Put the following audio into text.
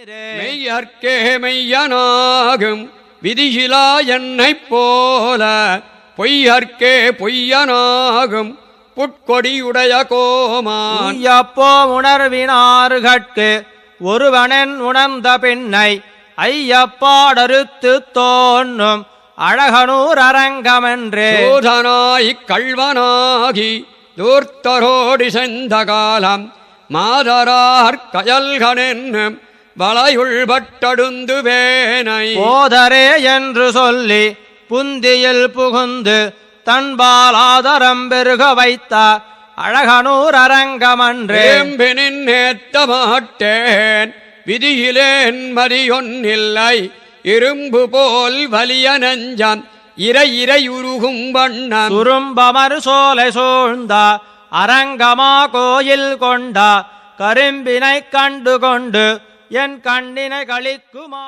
மெய்யற்கே மெய்யனாகும் விதியிலா என்னைப் போல பொய்யற்கே பொய்யனாகும் புட்கொடியுடைய கோமான். ஐயப்போ உணர்வினார்கட்கு ஒருவனன் உணர்ந்த பெண்ணை ஐயப்பாடறுத்து தோன்றும் அழகனூர் அரங்கமென்றே. சோதனாய்க் கள்வனாகி தூர்த்தரோடி சென்ற காலம் மாதரார் கயல்கனென்னும் வளையுள் பட்டடுந்து வேனை போதரே என்று சொல்லி புந்தியில் புகுந்து தன்பாலாதரம் பெருக வைத்த அழகனூர் அரங்கமன்றே. வேம்பினின் நேத்த மாட்டேன் விதியிலேன் மதியொன்னில்லை இரும்பு போல் வலிய நெஞ்சம். இறை இறை உருகும் வண்ணம். சுரும்பமர் சோலை சூழ்ந்த அரங்கமா கோயில் கொண்ட கரும்பினை கண்டு கொண்டு என் கண்ணினை கழிக்குமா?